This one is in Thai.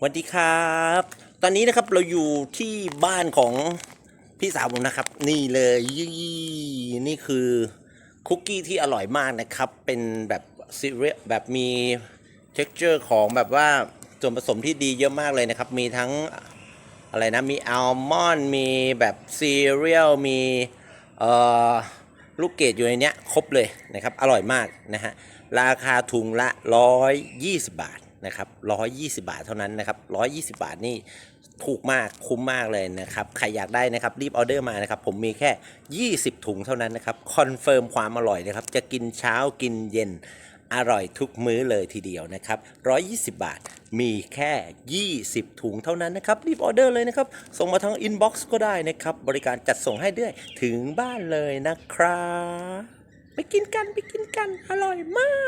สวัสดีครับ ตอนนี้นะครับเราอยู่ที่บ้านของพี่สาวผมนะครับ นี่เลยยี่นี่คือคุกกี้ที่อร่อยมากนะครับ เป็นแบบซีเรียแบบมี t e x t อร์ของแบบว่าส่วนผสมที่ดีเยอะมากเลยนะครับ มีทั้งอะไรนะ มีอัลมอนด์มีแบบซีเรียลมีเอ่อลูกเกดอยู่ในเนี้ยครบเลยนะครับ อร่อยมากนะฮะ ราคาถุงละ 120 บาท นะครับ120บาทเท่านั้นนะครับ120บาทนี่ถูกมากคุ้มมากเลยนะครับ ใครอยากได้นะครับรีบออเดอร์มานะครับ ผมมีแค่ 20 ถุงเท่านั้นนะครับ คอนเฟิร์มความอร่อยนะครับ จะกินเช้ากินเย็นอร่อยทุกมื้อเลยทีเดียวนะครับ 120 บาท มีแค่ 20 ถุงเท่านั้นนะครับ รีบออเดอร์เลยนะครับ ส่งมาทางอินบ็อกซ์ก็ได้นะครับ บริการจัดส่งให้ด้วยถึงบ้านเลยนะครับ ไปกินกันไปกินกัน อร่อยมาก